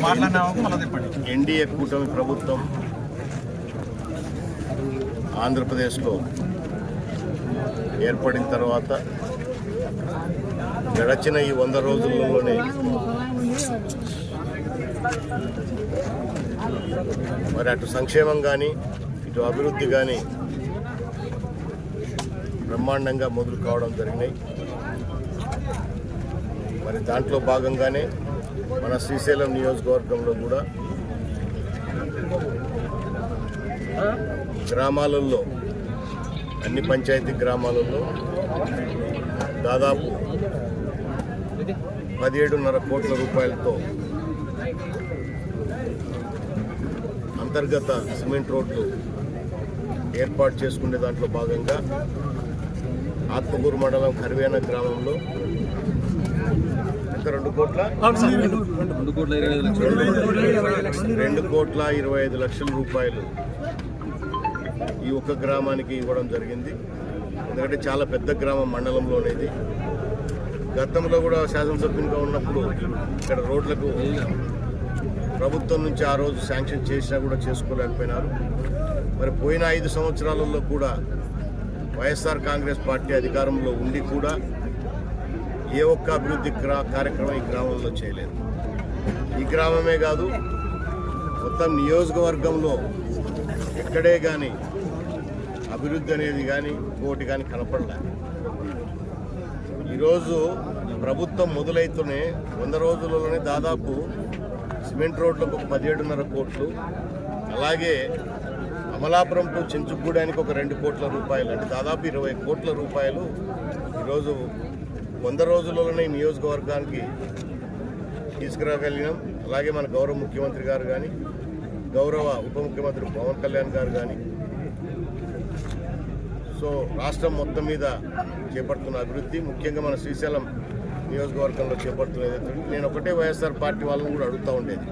మాట్లాడినాము NDA కూటమి ప్రభుత్వం ఆంధ్రప్రదేశ్లో ఏర్పడిన తర్వాత గడచిన ఈ వంద రోజుల్లోనే మరి అటు సంక్షేమం కానీ ఇటు అభివృద్ధి కానీ బ్రహ్మాండంగా మొదలు కావడం జరిగినాయి. మరి దాంట్లో భాగంగానే మన శ్రీశైలం నియోజకవర్గంలో కూడా గ్రామాలలో అన్ని పంచాయతీ గ్రామాలలో దాదాపు పదిహేడున్నర కోట్ల రూపాయలతో అంతర్గత సిమెంట్ రోడ్లు ఏర్పాటు చేసుకునే దాంట్లో భాగంగా ఆత్మకూరు మండలం కరివేన గ్రామంలో రెండు కోట్ల? రెండు కోట్ల ఇరవై ఐదు లక్షల. రూపాయలు ఈ ఒక్క గ్రామానికి ఇవ్వడం జరిగింది. ఎందుకంటే చాలా పెద్ద గ్రామం మండలంలోనేది గతంలో కూడా శాసనసభ్యునిగా ఉన్నప్పుడు ఇక్కడ రోడ్లకు ప్రభుత్వం నుంచి ఆ రోజు శాంక్షన్ చేసినా కూడా చేసుకోలేకపోయినారు. మరి పోయిన ఐదు సంవత్సరాలలో కూడా వైఎస్ఆర్ కాంగ్రెస్ పార్టీ అధికారంలో ఉండి కూడా ఏ ఒక్క అభివృద్ధి క్రా- కార్యక్రమం ఈ గ్రామంలో చేయలేదు. ఈ గ్రామమే కాదు మొత్తం నియోజకవర్గంలో ఎక్కడే కానీ అభివృద్ధి అనేది కానీ ఇంకోటి కానీ కనపడలే. ఈరోజు ప్రభుత్వం మొదలైతూనే వంద రోజులలోనే దాదాపు సిమెంట్ రోడ్లకు ఒక పదిహేడున్నర కోట్లు అలాగే అమలాపురం టు చించుగూడానికి ఒక రెండు కోట్ల రూపాయలు అంటే దాదాపు ఇరవై కోట్ల రూపాయలు ఈరోజు వంద రోజుల్లోనే నియోజకవర్గానికి తీసుకురాగలిగినాం. అలాగే మన గౌరవ ముఖ్యమంత్రి గారు కానీ గౌరవ ఉప ముఖ్యమంత్రి పవన్ కళ్యాణ్ గారు కానీ సో రాష్ట్రం మొత్తం మీద చేపడుతున్న అభివృద్ధి ముఖ్యంగా మన శ్రీశైలం నియోజకవర్గంలో చేపడుతున్నది నేను ఒకటే వైఎస్ఆర్ పార్టీ వాళ్ళని కూడా అడుగుతూ ఉండేది.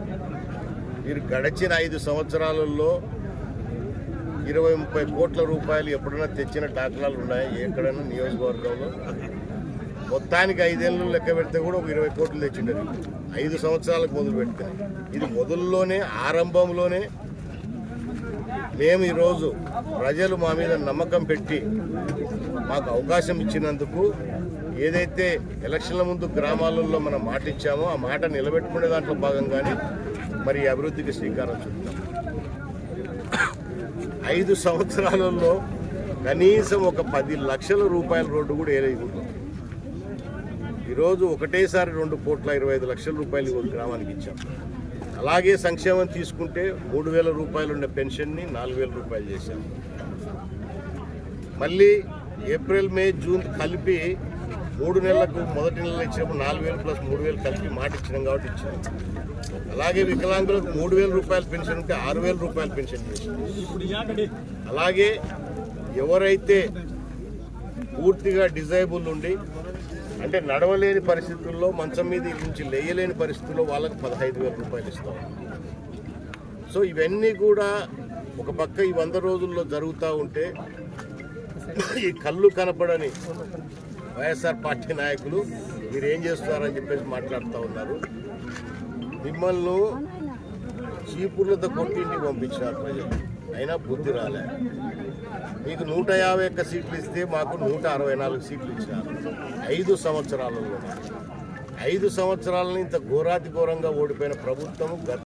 మీరు గడిచిన ఐదు సంవత్సరాలలో ఇరవై ముప్పై కోట్ల రూపాయలు ఎప్పుడైనా తెచ్చిన దాఖలాలు ఉన్నాయి? ఎక్కడైనా నియోజకవర్గంలో? మొత్తానికి ఐదేళ్ళు లెక్క పెడితే కూడా ఒక ఇరవై కోట్లు తెచ్చిండరు ఐదు సంవత్సరాలకు మొదలు పెడితే. ఇది మొదల్లోనే ఆరంభంలోనే మేము ఈరోజు ప్రజలు మా మీద నమ్మకం పెట్టి మాకు అవకాశం ఇచ్చినందుకు ఏదైతే ఎలక్షన్ల ముందు గ్రామాలలో మనం మాట ఇచ్చామో ఆ మాట నిలబెట్టుకునే దాంట్లో భాగంగానే మరి అభివృద్ధికి శ్రీకారం చుట్టాం. ఐదు సంవత్సరాలలో కనీసం ఒక పది లక్షల రూపాయల రోడ్డు కూడా ఏదైపోతుంది ఈరోజు ఒకటేసారి రెండు కోట్ల ఇరవై ఐదు లక్షల రూపాయలు ఈ గ్రామానికి ఇచ్చాం. అలాగే సంక్షేమం తీసుకుంటే మూడు వేల రూపాయలు ఉండే పెన్షన్ని నాలుగు వేల రూపాయలు చేశాం. మళ్ళీ ఏప్రిల్ మే జూన్ కలిపి మూడు నెలలకు మొదటి నెలలో ఇచ్చినప్పుడు నాలుగు వేలు ప్లస్ మూడు వేలు కలిపి మాట ఇచ్చినాం కాబట్టి ఇచ్చాం. అలాగే వికలాంగులకు మూడు వేల రూపాయల పెన్షన్ ఉంటే ఆరు వేల రూపాయల పెన్షన్ అలాగే ఎవరైతే పూర్తిగా డిజైబుల్ ఉండి అంటే నడవలేని పరిస్థితుల్లో మంచం మీద నుంచి లేయలేని పరిస్థితుల్లో వాళ్ళకి పదహైదు వేల రూపాయలు ఇస్తాం. సో ఇవన్నీ కూడా ఒక పక్క ఈ వంద రోజుల్లో జరుగుతూ ఉంటే ఈ కళ్ళు కనపడని వైఎస్ఆర్ పార్టీ నాయకులు మీరు ఏం చేస్తున్నారని చెప్పేసి మాట్లాడుతూ ఉన్నారు. మిమ్మల్ని చీపుర్లతో కొట్టింటికి పంపించినారు ప్రజలు అయినా బుద్ధి రాలే. మీకు నూట యాభై ఒక్క సీట్లు ఇస్తే మాకు నూట అరవై నాలుగు సీట్లు ఇచ్చినారు. ఐదు సంవత్సరాలలో. ఐదు సంవత్సరాలని ఇంత ఘోరాతి ఘోరంగా ఓడిపోయిన ప్రభుత్వం గత